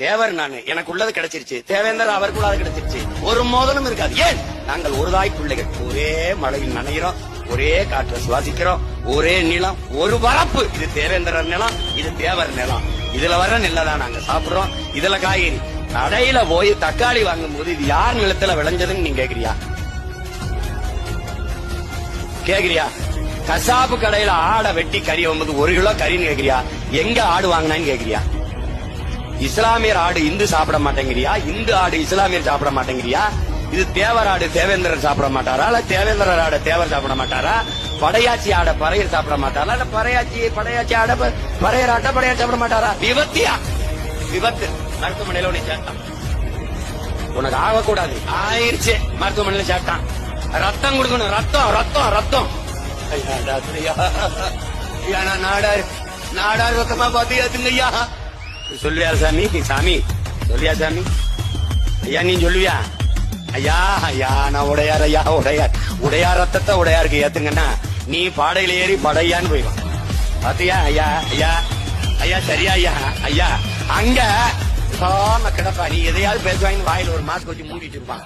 தேவர் நானு. எனக்கு உள்ளது கிடைச்சிருச்சு. தேவேந்தர் அவருக்குள்ளாது கிடைச்சிருச்சு. ஒரு மோதலும் இருக்காது. ஏன்? நாங்கள் ஒரு தாய் பிள்ளைகள். ஒரே மழையில் நனைகிறோம் ஒரே காற்றை சுவாசிக்கிறோம். ஒரே நிலம். ஒரு வரப்பு இது தேவேந்திரர் நிலம். இது தேவர் நிலம். இதுல வர நெல்லதான் நாங்க சாப்பிடுறோம். இதுல காய்கறி. கடையில போய் தக்காளி வாங்கும் போது இது யார் நிலத்துல விளைஞ்சதுன்னு நீங்க கேக்குறியா? கேக்குறியா? கசாப்பு கடையில ஆடை வெட்டி கறி வந்து ஒரு கிலோ கறின்னு கேக்குறியா? எங்க ஆடு வாங்கினான்னு கேக்குறியா? இஸ்லாமியர் ஆடு இந்து சாப்பிட மாட்டேங்கிறியா? இந்து ஆடு இஸ்லாமியர் சாப்பிட மாட்டேங்கிறியா? இது தேவர் ஆடு தேவேந்திரன் சாப்பிட மாட்டாரா? இல்ல தேவேந்திரர் ஆட தேவர் சாப்பிட மாட்டாரா? படையாச்சி ஆட பறையர் சாப்பிட மாட்டாரா? இல்ல பறையாச்சி படையாச்சி ஆட பறையர் ஆட்ட படையார் சாப்பிட மாட்டாரா? விபத்தியா விபத்து. மருத்துவமனையில உன்னை சேர்த்தான். உனக்கு ஆகக்கூடாது. ஆயிருச்சு. மருத்துவமனையில சேர்த்தான். ரத்தம் கொடுக்கணும். ரத்தம் ரத்தம் ரத்தம். ஐயா, நாடார். நாடார் ரத்தமா பாத்தியாச்சுங்க ஐயா சொல்லுவியா சாமி சாமி. சொல்லியா சாமி? ஐயா நீ சொல்லுவியா? ஐயா ஐயா நான் உடையார் ஐயா உடையார். உடையார் ரத்தத்தை உடையாருக்கு ஏத்துங்கன்னா நீ பாடையில ஏறி படையான்னு போயிடும் பாத்தியா ஐயா ஐயா? ஐயா சரியா ஐயா? ஐயா அங்க சாம கிடப்பா. நீ எதையாவது பேசுவாங்க வாயில ஒரு மாஸ்க் வச்சு மூடிட்டு இருப்பான்